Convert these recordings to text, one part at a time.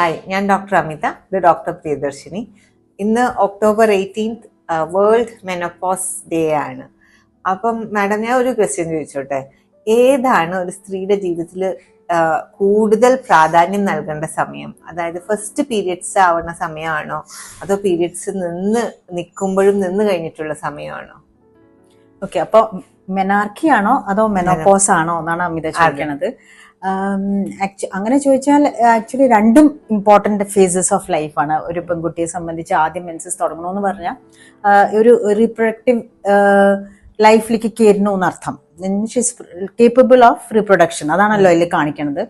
Hi ഞാൻ doctor അമിത ഇത് doctor Priyadarshini. ഇന്ന് October eighteenth world menopause day ആണ്. അപ്പം മാഡം ഞാൻ ഒരു ക്വസ്റ്റ്യൻ ചോദിച്ചോട്ടെ? ഏതാണ് ഒരു സ്ത്രീയുടെ ജീവിതത്തിൽ കൂടുതൽ പ്രാധാന്യം നൽകേണ്ട സമയം? അതായത് ഫസ്റ്റ് പീരിയഡ്സ് ആവുന്ന സമയമാണോ? അതോ പീരിയഡ്സ് നിന്ന് നിൽക്കുമ്പോഴും നിന്ന് കഴിഞ്ഞിട്ടുള്ള സമയമാണോ? ഓക്കെ അപ്പൊ മെനാർക്കി ആണോ അതോ മെനോപോസ് ആണോ എന്നാണ് അമിത ചോദിക്കണത്. അങ്ങനെ ചോദിച്ചാൽ ആക്ച്വലി രണ്ടും ഇമ്പോർട്ടന്റ് ഫേസസ് ഓഫ് ലൈഫാണ് ഒരു പെൺകുട്ടിയെ സംബന്ധിച്ച് ആദ്യം മെൻസസ് തുടങ്ങണമെന്ന് പറഞ്ഞാൽ ഒരു റീപ്രൊഡക്റ്റീവ് ലൈഫിലേക്ക് കയറുന്നു എന്നർത്ഥം. കേപ്പബിൾ ഓഫ് റീപ്രൊഡക്ഷൻ അതാണല്ലോ അതിൽ കാണിക്കണത്.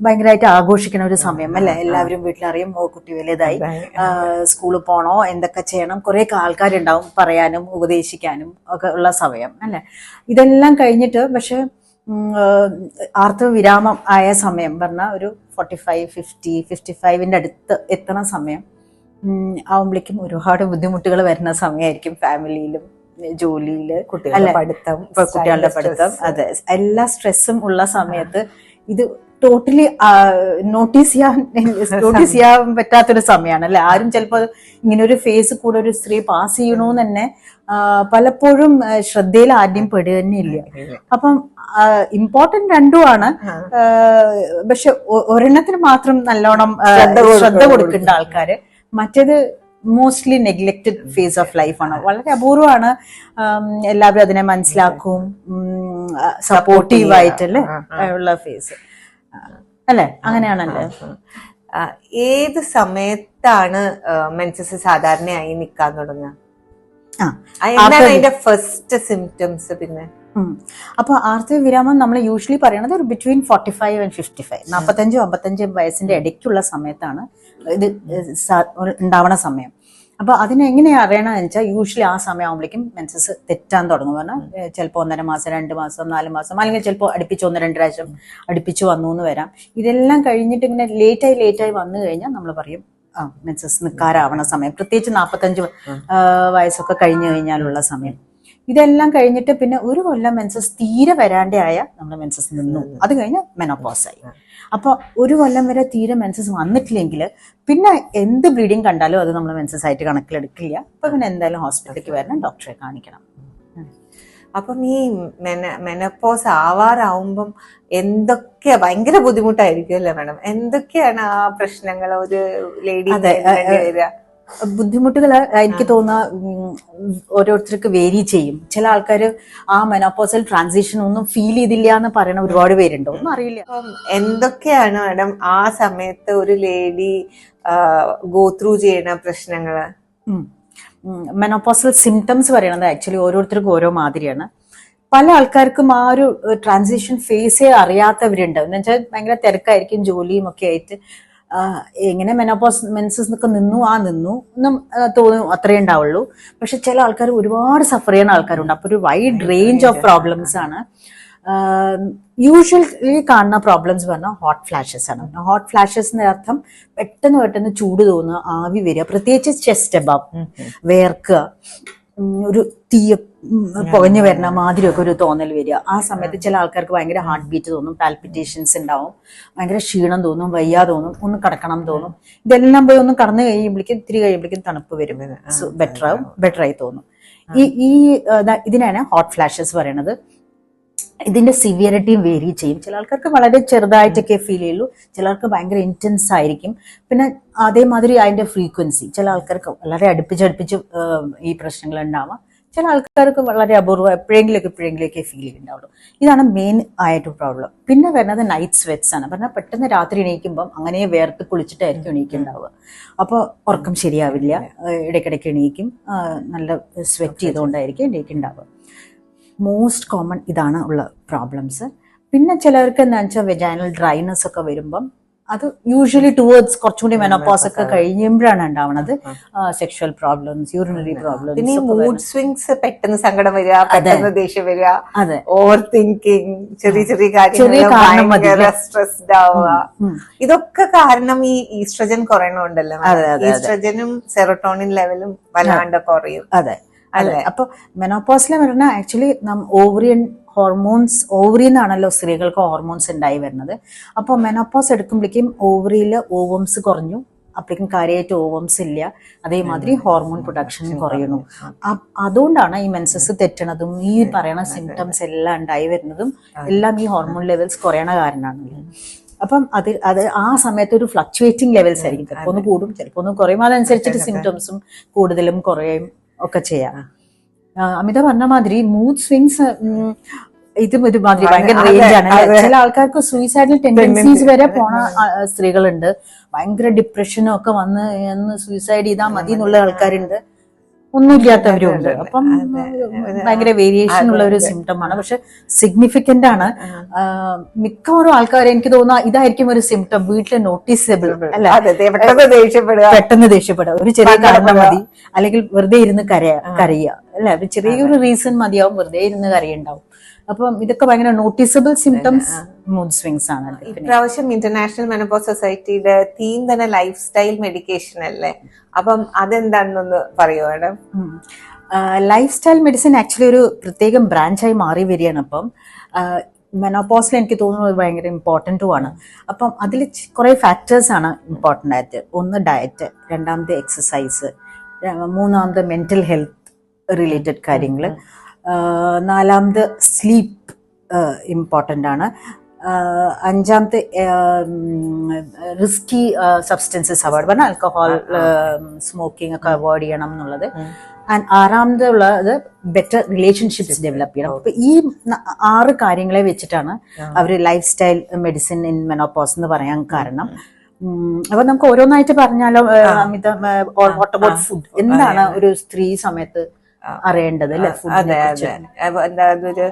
ഭയങ്കരമായിട്ട് ആഘോഷിക്കുന്ന ഒരു സമയം അല്ലെ? എല്ലാവരും വീട്ടിലറിയും ഓ കുട്ടി വലുതായി. സ്കൂളിൽ പോണോ എന്തൊക്കെ ചെയ്യണം കുറെ ആൾക്കാരുണ്ടാവും പറയാനും ഉപദേശിക്കാനും ഒക്കെ ഉള്ള സമയം അല്ലെ? ഇതെല്ലാം കഴിഞ്ഞിട്ട് പക്ഷെ ആർത്തവ വിരാമം ആയ സമയം പറഞ്ഞാൽ ഒരു ഫോർട്ടി ഫൈവ് ഫിഫ്റ്റി ഫിഫ്റ്റി ഫൈവിന്റെ അടുത്ത് എത്തണ സമയം ആവുമ്പോഴേക്കും ഒരുപാട് ബുദ്ധിമുട്ടുകൾ വരുന്ന സമയമായിരിക്കും ഫാമിലിയിലും ജോലിയിൽ കുട്ടികളുടെ? പഠിത്തം കുട്ടികളുടെ പഠിത്തം അതെ. എല്ലാ സ്ട്രെസ്സും ഉള്ള സമയത്ത് ഇത് ടോട്ടലി നോട്ടീസ് ചെയ്യാൻ നോട്ടീസ് ചെയ്യാൻ പറ്റാത്തൊരു സമയമാണ് അല്ലെ? ആരും ചിലപ്പോൾ ഇങ്ങനെ ഒരു ഫേസ് കൂടെ ഒരു സ്ത്രീ പാസ് ചെയ്യണമെന്ന് തന്നെ പലപ്പോഴും ശ്രദ്ധയിൽ ആദ്യം പെടുക തന്നെ ഇല്ല അപ്പം ഇമ്പോർട്ടന്റ് രണ്ടുമാണ് പക്ഷെ ഒരെണ്ണത്തിന് മാത്രം നല്ലോണം. ശ്രദ്ധ കൊടുക്കേണ്ട ആൾക്കാര്. മറ്റേത് മോസ്റ്റ്ലി നെഗ്ലക്റ്റഡ് ഫേസ് ഓഫ് ലൈഫാണ് വളരെ അപൂർവമാണ്. എല്ലാവരും അതിനെ മനസ്സിലാക്കും. സപ്പോർട്ടീവ് ആയിട്ടല്ലേ ഉള്ള ഫേസ് അല്ലേ? അങ്ങനെയാണല്ലേ? ഏത് സമയത്താണ് മെൻസസ് സാധാരണയായി നിൽക്കാൻ തുടങ്ങുക? എന്താണ് അതിന്റെ ഫസ്റ്റ് സിംറ്റംസ് പിന്നെ? അപ്പോൾ അപ്പൊ ആർത്തവ വിരാമം നമ്മൾ യൂഷ്വലി പറയണത് ഒരു between forty five and fifty five നാൽപ്പത്തഞ്ചും അമ്പത്തഞ്ചും വയസ്സിന്റെ ഇടയ്ക്കുള്ള സമയത്താണ് ഇത് ഉണ്ടാവണ സമയം. അപ്പൊ അതിനെങ്ങനെയാ അറിയണമെന്ന് വെച്ചാൽ യൂഷ്വലി ആ സമയമാകുമ്പോഴേക്കും മെൻസസ് തെറ്റാൻ തുടങ്ങും. പറഞ്ഞാൽ ചിലപ്പോൾ ഒന്നര മാസം രണ്ട് മാസം നാല് മാസം അല്ലെങ്കിൽ ചിലപ്പോൾ അടുപ്പിച്ച് ഒന്ന് രണ്ട് പ്രാവശ്യം അടുപ്പിച്ച് വന്നു എന്ന് വരാം. ഇതെല്ലാം കഴിഞ്ഞിട്ട് ഇങ്ങനെ ലേറ്റായി ലേറ്റായി വന്നു കഴിഞ്ഞാൽ നമ്മൾ പറയും ആ മെൻസസ് നിൽക്കാറാവണ സമയം. പ്രത്യേകിച്ച് നാൽപ്പത്തഞ്ച് വയസ്സൊക്കെ കഴിഞ്ഞു കഴിഞ്ഞാലുള്ള സമയം. ഇതെല്ലാം കഴിഞ്ഞിട്ട് പിന്നെ ഒരു കൊല്ലം മെൻസസ് തീരെ വരാണ്ടായ നമ്മുടെ മെൻസസ് നിന്നു. അത്. കഴിഞ്ഞ് മെനോപോസ് ആയി. അപ്പൊ ഒരു കൊല്ലം വരെ തീരെ മെൻസസ് വന്നിട്ടില്ലെങ്കിൽ പിന്നെ എന്ത് ബ്ലീഡിങ് കണ്ടാലും അത് നമ്മൾ മെൻസസ് ആയിട്ട് കണക്കിലെടുക്കില്ല. അപ്പൊ പിന്നെ എന്തായാലും ഹോസ്പിറ്റലിലേക്ക് വരണം ഡോക്ടറെ കാണിക്കണം. അപ്പം ഈ മെന മെനപ്പോസ് ആവാറാവുമ്പം എന്തൊക്കെയാ ഭയങ്കര ബുദ്ധിമുട്ടായിരിക്കും അല്ലേ മാഡം എന്തൊക്കെയാണ് ആ പ്രശ്നങ്ങൾ ഒരു ലേഡി വരിക? ബുദ്ധിമുട്ടുകൾ എനിക്ക് തോന്നുന്ന ഓരോരുത്തർക്ക് വേരി ചെയ്യും. ചില ആൾക്കാർ ആ മെനോപോസൽ ട്രാൻസിഷൻ ഒന്നും ഫീൽ ചെയ്തില്ല എന്ന് പറയുന്ന ഒരുപാട് പേരുണ്ടോ. ഒന്നും അറിയില്ല. എന്തൊക്കെയാണ് മാഡം ആ സമയത്ത് ഒരു ലേഡി ഗോ ത്രൂ ചെയ്യുന്ന പ്രശ്നങ്ങൾ മെനോപോസൽ സിംറ്റംസ് പറയണത് ആക്ച്വലി ഓരോരുത്തർക്കും ഓരോ മാതിരിയാണ്. പല ആൾക്കാർക്കും ആ ഒരു ട്രാൻസിഷൻ ഫേസേ അറിയാത്തവരുണ്ട്. എന്ന് വെച്ചാൽ ഭയങ്കര തിരക്കായിരിക്കും ജോലിയും ഒക്കെ ആയിട്ട്. എങ്ങനെ മെനോപോസ് മെൻസസ് ഒക്കെ നിന്നു ആ നിന്നു എന്നും തോന്നും അത്രേ ഉണ്ടാവുള്ളൂ. പക്ഷെ ചില ആൾക്കാർ ഒരുപാട് സഫർ ചെയ്യുന്ന ആൾക്കാരുണ്ട്. അപ്പൊ ഒരു വൈഡ് റേഞ്ച് ഓഫ് പ്രോബ്ലംസ് ആണ്. യൂഷ്വലി കാണുന്ന പ്രോബ്ലംസ് പറഞ്ഞാൽ ഹോട്ട് ഫ്ലാഷസ് ആണ്. ഹോട്ട് ഫ്ലാഷസ് അർത്ഥം പെട്ടെന്ന് പെട്ടെന്ന് ചൂട് തോന്നുക ആവി വരിക പ്രത്യേകിച്ച് ചെസ്റ്റ് അബവ് വേർക്കുക. ഒരു തീയ പുകഞ്ഞു വരുന്ന മാതിരിയൊക്കെ ഒരു തോന്നൽ വരിക. ആ സമയത്ത് ചില ആൾക്കാർക്ക് ഭയങ്കര ഹാർട്ട് ബീറ്റ് തോന്നും പാൽപിറ്റേഷൻസ് ഉണ്ടാവും ഭയങ്കര ക്ഷീണം തോന്നും വയ്യാ തോന്നും ഒന്ന് കടക്കണം തോന്നും. ഇതെല്ലാം പോയി ഒന്ന് കടന്നു കഴിയുമ്പോഴേക്കും ഇത്തിരി കഴിയുമ്പോഴേക്കും തണുപ്പ് വരും. ബെറ്റർ ആവും ബെറ്റർ ആയി തോന്നും. ഈ ഈ ഇതിനാണ് ഹോട്ട് ഫ്ലാഷസ് പറയണത് ഇതിന്റെ സിവിയറിറ്റിയും വേരി ചെയ്യും. ചില ആൾക്കാർക്ക് വളരെ ചെറുതായിട്ടൊക്കെ ഫീൽ ചെയ്യുള്ളൂ. ചിലർക്ക് ഭയങ്കര ഇന്റൻസ് ആയിരിക്കും. പിന്നെ അതേമാതിരി അതിന്റെ ഫ്രീക്വൻസി ചില ആൾക്കാർക്ക് വളരെ അടുപ്പിച്ചടുപ്പിച്ച് ഈ പ്രശ്നങ്ങൾ ഉണ്ടാവാം. ചില ആൾക്കാർക്ക് വളരെ അപൂർവം എപ്പോഴെങ്കിലൊക്കെ എപ്പോഴെങ്കിലൊക്കെ ഫീൽ ചെയ്യുന്നുണ്ടാവുള്ളൂ. ഇതാണ് മെയിൻ ആയിട്ട് പ്രോബ്ലം പിന്നെ വരുന്നത് നൈറ്റ് സ്വെറ്റ്സ് ആണ്. പറഞ്ഞാൽ പെട്ടെന്ന് രാത്രി എണീക്കുമ്പം അങ്ങനെ വേർത്ത് കുളിച്ചിട്ടായിരിക്കും എണീക്കുന്നുണ്ടാവുക. അപ്പോൾ ഉറക്കം ശരിയാവില്ല. ഇടയ്ക്കിടയ്ക്ക് എണീക്കും. നല്ല സ്വെറ്റ് ചെയ്തുകൊണ്ടായിരിക്കും എണീക്കുന്നുണ്ടാവുക. മോസ്റ്റ് കോമൺ ഇതാണ് ഉള്ള പ്രോബ്ലംസ് പിന്നെ ചിലർക്ക് എന്താ വെച്ചാൽ വെജൈനൽ ഡ്രൈനസ് ഒക്കെ വരുമ്പം അത് യൂഷ്വലി ടുവേർഡ്സ് കുറച്ചുകൂടി മെനോപോസ് ഒക്കെ കഴിയുമ്പോഴാണ് ഉണ്ടാവുന്നത് സെക്ഷൽ പ്രോബ്ലംസ് യൂറിനറി പ്രോബ്ലംസ് പിന്നെ മൂഡ് സ്വിങ്സ് പെട്ടെന്ന് സങ്കടം വരിക പെട്ടെന്ന് ദേഷ്യം വരിക അതെ. ഓവർ തിങ്കിങ് ചെറിയ ചെറിയ കാര്യങ്ങൾ? സ്ട്രെസ്ഡ് ആവുക. ഇതൊക്കെ കാരണം ഈ ഈസ്ട്രജൻ കുറയണമുണ്ടല്ലോ അതെ. ഈസ്ട്രജനും സെറോട്ടോണിൻ ലെവലും വല്ലാണ്ട് കുറയും. അതെ. അല്ലേ? അപ്പൊ മെനോപോസിലെ വരുന്ന ആക്ച്വലി നം ഓവറിയൻ ഹോർമോൺസ് ഓവറിയിൽ നിന്നാണല്ലോ സ്ത്രീകൾക്ക് ഹോർമോൺസ് ഉണ്ടായി വരുന്നത്. അപ്പോൾ മെനോപ്പോസ് എടുക്കുമ്പോഴേക്കും ഓവറിയിൽ ഓവംസ് കുറഞ്ഞു. അപ്പോഴേക്കും കാര്യമായിട്ട് ഓവംസ് ഇല്ല. അതേമാതിരി ഹോർമോൺ പ്രൊഡക്ഷൻ കുറയുന്നു. അതുകൊണ്ടാണ് ഈ മെൻസസ് തെറ്റണതും ഈ പറയണ സിംറ്റംസ് എല്ലാം ഉണ്ടായി വരുന്നതും എല്ലാം ഈ ഹോർമോൺ ലെവൽസ് കുറയണ കാരണമാണ് അപ്പം അത് അത് ആ സമയത്ത് ഒരു ഫ്ലക്ച്വേറ്റിംഗ് ലെവൽസ് ആയിരിക്കും. ചിലപ്പോൾ ഒന്ന് കൂടും ചിലപ്പോൾ ഒന്ന് കുറയും. അതനുസരിച്ചിട്ട് സിംറ്റംസും കൂടുതലും കുറയും. ഒക്കെ ചെയ്യാം. അമിത പറഞ്ഞ മാതിരി മൂഡ് സ്വിങ്സ് ഇതും ഒരുമാതിരി ഭയങ്കര റേഞ്ച് ആണ് ചില ആൾക്കാർക്ക് സൂയിസൈഡൽ ടെൻഡൻസീസ് വരെ പോണ സ്ത്രീകളുണ്ട്. ഭയങ്കര ഡിപ്രഷനും ഒക്കെ വന്ന് എന്ന് സൂയിസൈഡ് ചെയ്താൽ മതി എന്നുള്ള ആൾക്കാരുണ്ട്. ഒന്നുമില്ലാത്തവരും ഉണ്ട് അപ്പം ഭയങ്കര വേരിയേഷൻ ഉള്ള ഒരു സിംറ്റം ആണ്. പക്ഷെ സിഗ്നിഫിക്കന്റ് ആണ്. മിക്കവാറും ആൾക്കാർ എനിക്ക് തോന്നുന്ന ഇതായിരിക്കും ഒരു സിംറ്റം വീട്ടിലെ നോട്ടീസബിൾ പെട്ടെന്ന് ദേഷ്യപ്പെടുക. ഒരു ചെറിയ കാരണം മതി. അല്ലെങ്കിൽ വെറുതെ ഇരുന്ന് കരയ കരയുക. അല്ലെ ഒരു ചെറിയൊരു റീസൺ മതിയാവും. വെറുതെ ഇരുന്ന് കരയുണ്ടാവും. അപ്പം ഇതൊക്കെ ഭയങ്കര നോട്ടീസബിൾ സിംറ്റംസ് മൂഡ് സ്വിങ്സ് ആണ് ഇപ്രാവശ്യം ഇന്റർനാഷണൽ മെനപ്പോസ് സൊസൈറ്റിയുടെ തീം തന്നെ ലൈഫ് സ്റ്റൈൽ മെഡിക്കേഷൻ അല്ലേ? അപ്പം അതെന്താണെന്നൊന്ന് പറയോ madam? Lifestyle medicine actually ഒരു പ്രത്യേകം ബ്രാഞ്ചായി മാറി വരികയാണ് അപ്പം. മെനോപോസിൽ എനിക്ക് തോന്നുന്നത് ഭയങ്കര ഇമ്പോർട്ടന്റും ആണ്. അപ്പം അതിൽ കുറേ ഫാക്ടേഴ്സ് ആണ് ഇമ്പോർട്ടന്റ് ആയിട്ട്. ഒന്ന് ഡയറ്റ് രണ്ടാമത് എക്സസൈസ് മൂന്നാമത് മെന്റൽ ഹെൽത്ത് റിലേറ്റഡ് കാര്യങ്ങൾ നാലാമത് സ്ലീപ്പ് ഇമ്പോർട്ടന്റ് ആണ്. അഞ്ചാമത്തെ റിസ്കി സബ്സ്റ്റൻസസ് അവോയ്ഡ് പറഞ്ഞാൽ ആൽക്കഹോൾ സ്മോക്കിംഗ് ഒക്കെ അവോയ്ഡ് ചെയ്യണം എന്നുള്ളത്. ആൻഡ് ആറാമത് ഉള്ളത് ബെറ്റർ റിലേഷൻഷിപ്സ് ഡെവലപ്പ് ചെയ്യണം. അപ്പൊ ഈ ആറ് കാര്യങ്ങളെ വെച്ചിട്ടാണ് അവർ lifestyle medicine in menopause എന്ന് പറയാൻ കാരണം. അപ്പൊ നമുക്ക് ഓരോന്നായിട്ട് പറഞ്ഞാലോ അമിത വാട്ട് അബൌട്ട് ഫുഡ് എന്താണ് ഒരു സ്ത്രീ സമയത്ത് അറിയേണ്ടത് അല്ലെ? അതെ അതെ. എന്താ അതൊരു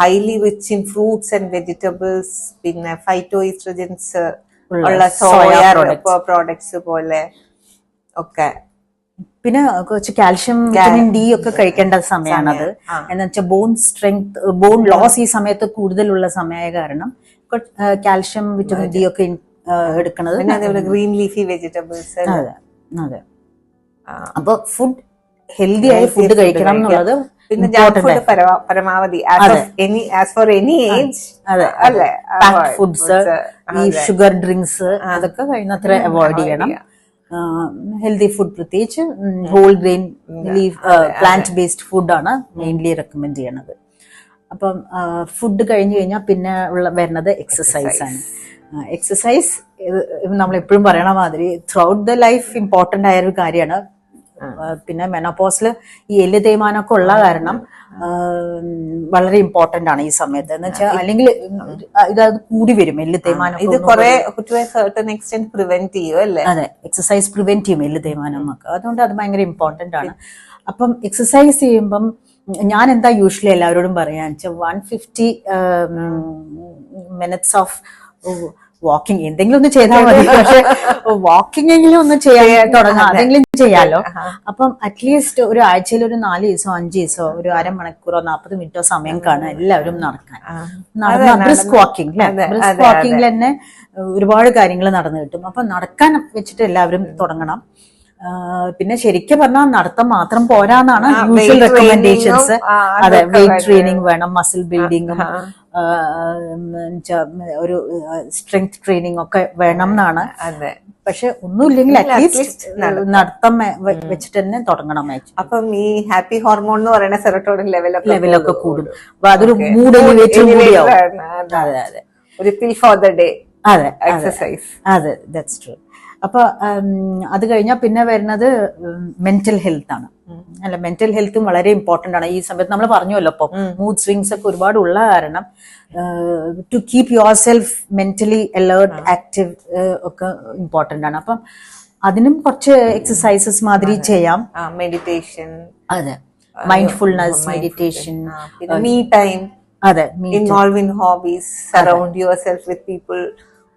highly rich in fruits and vegetables പിന്നെ ഫൈറ്റോ ഇസ്ട്രജൻസ് ഉള്ള സോയ പ്രോഡക്ട്സ് പോലെ ഒക്കെ. പിന്നെ കുറച്ച് കാൽഷ്യം വിറ്റമിൻ ഡി ഒക്കെ കഴിക്കേണ്ട സമയമാണത് എന്ന് വെച്ചാൽ ബോൺ സ്ട്രെങ്ത് ബോൺ ലോസ് ഈ സമയത്ത് കൂടുതലുള്ള സമയമായ കാരണം കാൽഷ്യം വിറ്റമിൻ ഡി ഒക്കെ എടുക്കുന്നത്. ഗ്രീൻ ലീഫി വെജിറ്റബിൾസ് അതെ അതെ. അപ്പൊ ഫുഡ് ഹെൽത്തി ആയി ഫുഡ് കഴിക്കണം എന്നുള്ളത് പിന്നെ ജങ്ക് ഫുഡ് പരമാവധി. Any as for any age അതെ. അല്ലേ? ഫുഡ്സ് ഈ ഷുഗർ ഡ്രിങ്ക്സ് അതൊക്കെ കഴിയുന്നത്ര അവോയ്ഡ് ചെയ്യണം. ഹെൽത്തി ഫുഡ് പ്രത്യേകിച്ച് whole grain leaf plant based ഫുഡാണ് മെയിൻലി റെക്കമെൻഡ് ചെയ്യണത്. അപ്പം ഫുഡ് കഴിഞ്ഞു കഴിഞ്ഞാൽ പിന്നെ ഉള്ള വരുന്നത് എക്സസൈസ് ആണ്. എക്സസൈസ് നമ്മൾ എപ്പോഴും പറയണ മാതിരി throughout the life important ആയ ഒരു കാര്യമാണ്. പിന്നെ മെനോപോസിൽ ഈ എല്ല് തേയ്മാനമൊക്കെ ഉള്ള കാരണം വളരെ ഇമ്പോർട്ടന്റ് ആണ് ഈ സമയത്ത്. എന്ന് വെച്ചാൽ അല്ലെങ്കിൽ ഇതത് കൂടി വരും. എല്ല് തേയ്മാനം ഇത് കുറെ എക്സ്റ്റെന്റ് പ്രിവെന്റ് ചെയ്യും അല്ലേ? അതെ എക്സസൈസ് പ്രിവെന്റ് ചെയ്യും എല്ല് തേയ്മാനം ഒക്കെ. അതുകൊണ്ട് അത് ഭയങ്കര ഇമ്പോർട്ടന്റ് ആണ്. അപ്പം എക്സസൈസ് ചെയ്യുമ്പം ഞാൻ എന്താ യൂഷ്വലി എല്ലാവരോടും പറയാന്ന് വെച്ചാൽ one fifty minutes of walking എന്തെങ്കിലും ഒന്ന് ചെയ്താൽ മതി. പക്ഷെ വാക്കിംഗ് എങ്കിലും ഒന്ന് ചെയ്യാൻ തുടങ്ങാം അതെങ്കിലും ചെയ്യാലോ. അപ്പം അറ്റ്ലീസ്റ്റ് ഒരു ആഴ്ചയിൽ ഒരു നാല് ദിവസോ അഞ്ച് ദിവസോ ഒരു അരമണിക്കൂറോ നാൽപ്പത് മിനിറ്റോ സമയം കാണുക എല്ലാവരും നടക്കാൻ. ബ്രിസ്ക് വാക്കിംഗ് ബ്രിസ്ക് വാക്കിംഗിൽ തന്നെ ഒരുപാട് കാര്യങ്ങൾ നടന്നു കിട്ടും. അപ്പൊ നടക്കാൻ വെച്ചിട്ട് എല്ലാവരും തുടങ്ങണം. പിന്നെ ശരിക്കും പറഞ്ഞാൽ നടത്തം മാത്രം പോരാന്നാണ് യൂഷ്വൽ റെക്കമെൻഡേഷൻസ് അതെ വെയിറ്റ് ട്രെയിനിങ് വേണം മസിൽ ബിൽഡിങ്ങും ഒരു സ്ട്രെങ്ത് ട്രെയിനിങ് ഒക്കെ വേണം എന്നാണ്. അതെ. പക്ഷെ ഒന്നുമില്ലെങ്കിൽ അറ്റ്ലീസ്റ്റ് നടത്തം വെച്ചിട്ട് തന്നെ തുടങ്ങണം അപ്പം ഈ ഹാപ്പി ഹോർമോൺ എന്ന് പറയുന്ന സെറട്ടോണിൻ ലെവലൊക്കെ ലെവലൊക്കെ കൂടും. അപ്പൊ അതൊരു മൂഡ് അതെ. അതെ ഒരു പിൽ ഫോർ ദ ഡേ അതെ എക്സസൈസ് അതെ ദാറ്റ്സ് ട്രൂ അപ്പൊ അത് കഴിഞ്ഞാൽ പിന്നെ വരുന്നത് മെന്റൽ ഹെൽത്ത് ആണ്. അല്ല മെന്റൽ ഹെൽത്തും വളരെ ഇമ്പോർട്ടന്റ് ആണ്. ഈ സമയത്ത് നമ്മൾ പറഞ്ഞുവല്ലോ ഇപ്പൊ മൂഡ് സ്വിങ്സ് ഒക്കെ ഒരുപാട് ഉള്ള കാരണം to keep yourself mentally alert active ഒക്കെ ഇമ്പോർട്ടന്റ് ആണ്. അപ്പം അതിനും കുറച്ച് എക്സസൈസസ് മാതിരി ചെയ്യാം. മെഡിറ്റേഷൻ അതെ. മൈൻഡ്ഫുൾനെസ് മെഡിറ്റേഷൻ മീ ടൈം അതെ involve in hobbies surround yourself with people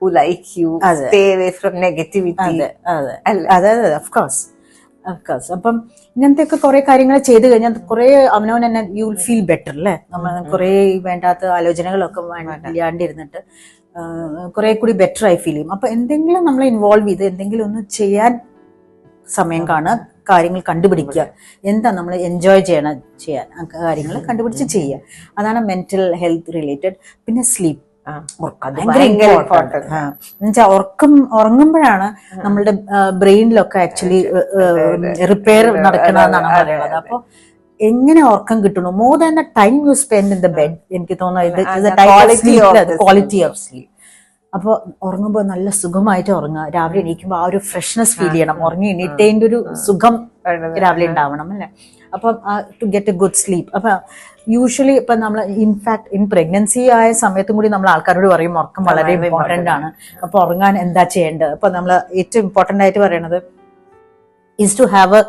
who like you stay away from negativity അതെ അതെ. അതെ അതെ ഓഫ് കോഴ്സ് അപ്പം ഇങ്ങനത്തെ ഒക്കെ കുറെ കാര്യങ്ങൾ ചെയ്തു കഴിഞ്ഞാൽ കുറെ അവനവൻ തന്നെ യു വിൽ ഫീൽ ബെറ്റർ അല്ലേ നമ്മൾ കുറെ വേണ്ടാത്ത ആലോചനകളൊക്കെ ഇല്ലാണ്ടിരുന്നിട്ട് കുറെ കൂടി ബെറ്റർ ആയി ഫീൽ ചെയ്യും. അപ്പൊ എന്തെങ്കിലും നമ്മൾ ഇൻവോൾവ് ചെയ്ത് എന്തെങ്കിലും ഒന്ന് ചെയ്യാൻ സമയം കാണുക കാര്യങ്ങൾ കണ്ടുപിടിക്കുക. എന്താ നമ്മൾ എൻജോയ് ചെയ്യണം ചെയ്യാൻ കാര്യങ്ങൾ കണ്ടുപിടിച്ച് ചെയ്യുക. അതാണ് മെന്റൽ ഹെൽത്ത് റിലേറ്റഡ് പിന്നെ സ്ലീപ്പ് എന്നുവെച്ചാൽ ഉറക്കം ഉറങ്ങുമ്പോഴാണ് നമ്മളുടെ ബ്രെയിനിലൊക്കെ ആക്ച്വലി റിപ്പയർ നടക്കണമെന്നാണ് പറയുന്നത്. അപ്പൊ എങ്ങനെ ഉറക്കം കിട്ടണു? More than the time you spend in the bed എനിക്ക് തോന്നുന്നത് ക്വാളിറ്റി ഓഫ് സ്ലീപ്പ് അപ്പോൾ ഉറങ്ങുമ്പോൾ നല്ല സുഖമായിട്ട് ഉറങ്ങുക. രാവിലെ എണീക്കുമ്പോൾ ആ ഒരു ഫ്രഷ്നെസ് ഫീൽ ചെയ്യണം. ഉറങ്ങി എണീറ്റതിന്റെ ഒരു സുഖം രാവിലെ ഉണ്ടാവണം അല്ലേ? അപ്പം to get a good sleep അപ്പൊ യൂഷ്വലി ഇപ്പൊ നമ്മൾ ഇൻഫാക്ട് ഇൻ പ്രഗ്നൻസി ആയ സമയത്തും കൂടി നമ്മൾ ആൾക്കാരോട് പറയും ഉറക്കം വളരെ ഇമ്പോർട്ടന്റ് ആണ്. അപ്പോൾ ഉറങ്ങാൻ എന്താ ചെയ്യേണ്ടത്? അപ്പൊ നമ്മൾ ഏറ്റവും ഇമ്പോർട്ടന്റ് ആയിട്ട് പറയണത് ഈസ് ടു ഹാവ് എ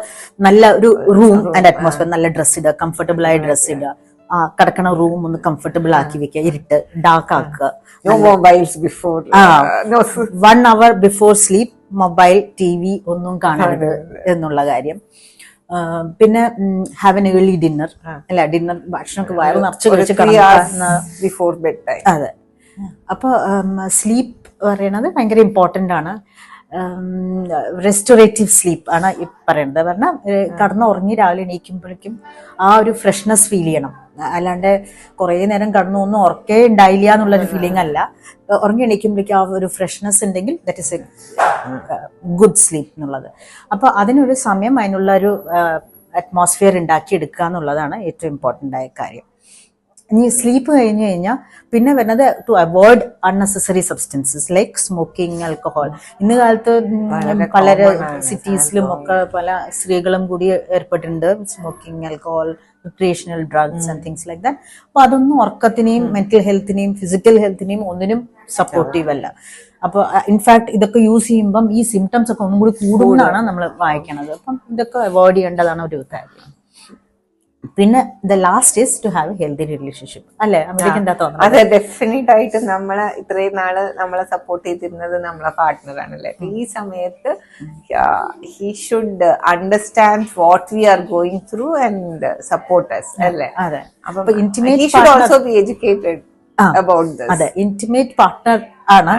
നല്ല ഒരു റൂം ആൻഡ് അറ്റ്മോസ്ഫിയർ നല്ല ഡ്രസ്സ് ഇടുക കംഫർട്ടബിൾ ആയ ഡ്രസ്സ് ഇടുക. കിടക്കണ റൂം ഒന്ന് കംഫർട്ടബിൾ ആക്കി വെക്കുക. ഇരുട്ട് ഡാർക്ക് ആക്കുക. No mobiles before. One hour before sleep mobile T V ഒന്നും കാണരുത് എന്നുള്ള കാര്യം. പിന്നെ ഹാവ് എൻ ഏർലി ഡിന്നർ അല്ല ഡിന്നർ ഭക്ഷണമൊക്കെ വയറ് നിറച്ച് കഴിച്ച് ബിഫോർ ബെഡ് ടൈം അതെ. അപ്പൊ സ്ലീപ്പ് പറയണത് ഭയങ്കര ഇമ്പോർട്ടന്റ് ആണ്. റെസ്റ്റോറേറ്റീവ് സ്ലീപ്പ് ആണ് പറയുന്നത് പറഞ്ഞാൽ കടന്നുറങ്ങി രാവിലെ എണീക്കുമ്പോഴേക്കും ആ ഒരു ഫ്രഷ്നെസ് ഫീൽ ചെയ്യണം. അല്ലാണ്ട് കുറേ നേരം കടന്നു ഒന്നും ഉറക്കേ ഉണ്ടായില്ല എന്നുള്ളൊരു ഫീലിംഗ് അല്ല. ഉറങ്ങി എണീക്കുമ്പോഴേക്കും ആ ഒരു ഫ്രഷ്നെസ് ഉണ്ടെങ്കിൽ that is a good sleep എന്നുള്ളത്. അപ്പൊ അതിനൊരു സമയം അതിനുള്ള ഒരു അറ്റ്മോസ്ഫിയർ ഉണ്ടാക്കി എടുക്കുക എന്നുള്ളതാണ് ഏറ്റവും ഇമ്പോർട്ടന്റ് ആയ കാര്യം. ഇനി സ്ലീപ്പ് കഴിഞ്ഞു കഴിഞ്ഞാൽ പിന്നെ വരുന്നത് to avoid unnecessary substances like smoking alcohol ഇന്ന് കാലത്ത് പല സിറ്റീസിലും ഒക്കെ പല സ്ത്രീകളും കൂടി ഏർപ്പെട്ടിട്ടുണ്ട്. Smoking alcohol recreational drugs and things like that അപ്പൊ അതൊന്നും ഉറക്കത്തിനെയും മെന്റൽ ഹെൽത്തിനെയും ഫിസിക്കൽ ഹെൽത്തിനെയും ഒന്നിനും സപ്പോർട്ടീവ് അല്ല. അപ്പൊ ഇൻഫാക്ട് ഇതൊക്കെ യൂസ് ചെയ്യുമ്പം ഈ സിംറ്റംസ് ഒക്കെ ഒന്നും കൂടി കൂടുമെന്നാണ് നമ്മൾ വായിക്കണത്. അപ്പം ഇതൊക്കെ അവോയ്ഡ് ചെയ്യേണ്ടതാണ് ഒരു കാര്യം പിന്നെ the last is to have a healthy relationship അല്ലേ? അമേരിക്ക എന്താ തോന്നുന്നത്? അതെ ഡെഫിനറ്റ് ആയിട്ട് നമ്മളെ ഇത്രയും നാൾ നമ്മളെ സപ്പോർട്ട് ചെയ്തിരുന്നത് നമ്മളെ പാർട്ട്ണർ ആണല്ലേ ഈ സമയത്ത് he should understand what we are going through and support അല്ലേ? അതെ. അപ്പൊ ഇന്റിമേറ്റ് ഓൾസോ ബി എഡ്യൂക്കേറ്റഡ് അതെ ഇന്റിമേറ്റ് പാർട്ട്ണർ ആണ്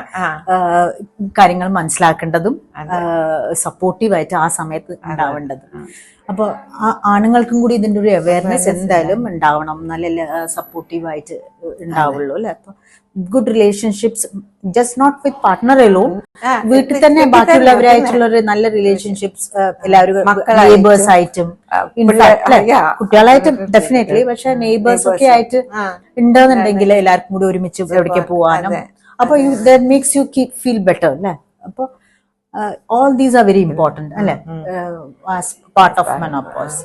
കാര്യങ്ങൾ മനസ്സിലാക്കേണ്ടതും സപ്പോർട്ടീവ് ആയിട്ട് ആ സമയത്ത് ഉണ്ടാവേണ്ടത്. അപ്പോൾ ആണുങ്ങൾക്കും കൂടി ഇതിന്റെ ഒരു അവയർനെസ് എന്തായാലും ഉണ്ടാവണം. നല്ല സപ്പോർട്ടീവ് ആയിട്ട് ഉണ്ടാവുള്ളൂ അല്ലെ? അപ്പൊ good relationships just not with partner alone വീട്ടിൽ with- തന്നെ ബാക്കിയുള്ളവരായിട്ടുള്ള ഒരു നല്ല റിലേഷൻഷിപ്സ് എല്ലാവരും നെയ്ബേഴ്സ് ആയിട്ടും. കുട്ടികളായിട്ടും ഡെഫിനറ്റ്ലി പക്ഷെ നെയ്ബേഴ്സ് ഒക്കെ ആയിട്ട്. ഉണ്ടെന്നുണ്ടെങ്കിൽ എല്ലാവർക്കും കൂടി ഒരുമിച്ച് എവിടേക്ക് പോവാനും. അപ്പൊ you that makes you feel better അല്ലേ അപ്പൊ all these are very important അല്ലെ? പാർട്ട് ഓഫ് മെനോപോസ്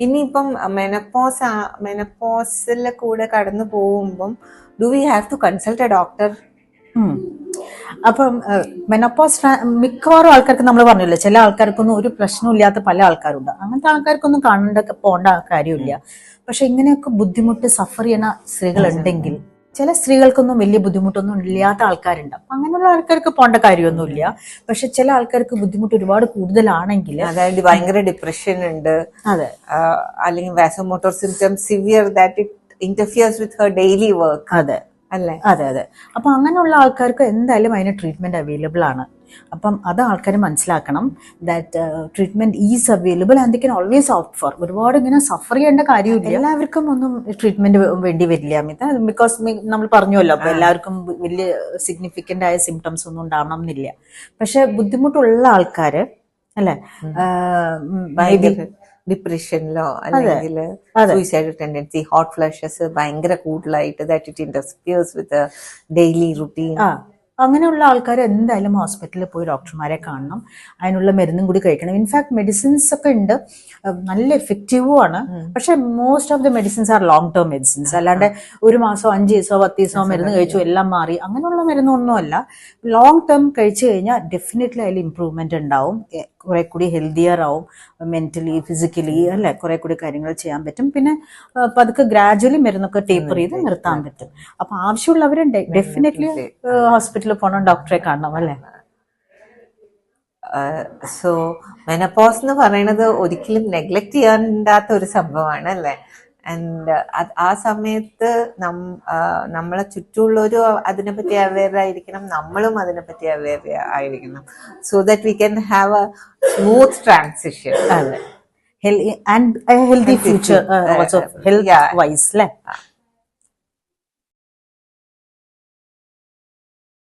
ഇനിയിപ്പം മെനപ്പോസ് മെനപ്പോസിൽ കൂടെ കടന്നു പോകുമ്പം do we have to consult a doctor അപ്പം മെനപ്പോസ് മിക്കവാറും ആൾക്കാർക്ക് നമ്മൾ പറഞ്ഞില്ലേ ചില ആൾക്കാർക്കൊന്നും ഒരു പ്രശ്നമില്ലാത്ത ഇല്ലാത്ത പല ആൾക്കാരുണ്ട്. അങ്ങനത്തെ ആൾക്കാർക്കൊന്നും കാണേണ്ട പോകേണ്ട കാര്യമില്ല പക്ഷെ ഇങ്ങനെയൊക്കെ ബുദ്ധിമുട്ട് സഫർ ചെയ്യുന്ന സ്ത്രീകൾ ഉണ്ടെങ്കിൽ ചില സ്ത്രീകൾക്കൊന്നും വലിയ ബുദ്ധിമുട്ടൊന്നും ഇല്ലാത്ത ആൾക്കാരുണ്ട്. അപ്പൊ അങ്ങനെയുള്ള ആൾക്കാർക്ക് പോകേണ്ട കാര്യമൊന്നുമില്ല. പക്ഷെ ചില ആൾക്കാർക്ക് ബുദ്ധിമുട്ട് ഒരുപാട് കൂടുതലാണെങ്കിൽ അതായത് ഭയങ്കര ഡിപ്രഷൻ ഉണ്ട്. അതെ. അല്ലെങ്കിൽ vasomotor symptoms severe that it interferes with her daily work അതെ. അല്ലേ? അതെ അതെ. അപ്പൊ അങ്ങനെയുള്ള ആൾക്കാർക്ക് എന്തായാലും അതിന് ട്രീറ്റ്മെന്റ് അവൈലബിൾ ആണ്. അപ്പം അത് ആൾക്കാർ മനസ്സിലാക്കണം that treatment is available and they can always opt for ഒരുപാട് ഇങ്ങനെ സഫർ ചെയ്യേണ്ട കാര്യമില്ല. എല്ലാവർക്കും ഒന്നും ട്രീറ്റ്മെന്റ് വേണ്ടി വരില്ല അമിത. ബിക്കോസ് നമ്മൾ പറഞ്ഞല്ലോ അപ്പൊ എല്ലാവർക്കും വലിയ സിഗ്നിഫിക്കന്റ് ആയ സിംറ്റംസ് ഒന്നും ഉണ്ടാവണം എന്നില്ല പക്ഷെ ബുദ്ധിമുട്ടുള്ള ആൾക്കാര് അല്ലെ? ഡിപ്രഷനിലോ അല്ലെങ്കിൽ സൂയിസൈഡ് ടെൻഡൻസി ഹോട്ട് ഫ്ലഷസ് ഭയങ്കര കൂടുതലായിട്ട് that it interferes with daily routine അങ്ങനെയുള്ള ആൾക്കാർ എന്തായാലും ഹോസ്പിറ്റലിൽ പോയി ഡോക്ടർമാരെ കാണണം. അതിനുള്ള മരുന്നും കൂടി കഴിക്കണം. ഇൻഫാക്ട് മെഡിസിൻസ് ഒക്കെ ഉണ്ട്. നല്ല എഫക്റ്റീവും ആണ്. പക്ഷെ most of the medicines are long term medicines അല്ലാണ്ട് ഒരു മാസം അഞ്ച് ദിവസമോ പത്ത് ദിവസമോ മരുന്ന് കഴിച്ചു എല്ലാം മാറി. അങ്ങനെയുള്ള മരുന്നൊന്നുമല്ല. ലോങ് ടേം കഴിച്ചു കഴിഞ്ഞാൽ ഡെഫിനറ്റ്ലി അതിൽ ഇമ്പ്രൂവ്മെന്റ് ഉണ്ടാവും. കുറെ കൂടി ഹെൽത്തിയർ ആവും മെന്റലി ഫിസിക്കലി അല്ലെ? കുറെ കൂടി കാര്യങ്ങൾ ചെയ്യാൻ പറ്റും. പിന്നെ പതുക്കെ ഗ്രാജുവലി മരുന്നൊക്കെ ടേപ്പർ ചെയ്ത് നിർത്താൻ പറ്റും. അപ്പൊ ആവശ്യമുള്ളവരുണ്ട്. ഡെഫിനറ്റ്ലി ഹോസ്പിറ്റലിൽ പോകണം ഡോക്ടറെ കാണണം അല്ലെ? സോ മെനപ്പോസ് എന്ന് പറയുന്നത് ഒരിക്കലും നെഗ്ലക്ട് ചെയ്യാണ്ടാത്ത ഒരു സംഭവമാണ് അല്ലേ? ആൻഡ് ആ സമയത്ത് നം നമ്മളെ ചുറ്റുമുള്ളവരും അതിനെപ്പറ്റി അവെയർ ആയിരിക്കണം. നമ്മളും അതിനെപ്പറ്റി അവെയർ ആയിരിക്കണം. So that we can have a smooth transition അതെ. And healthy future Uh, health. Wise അല്ലേ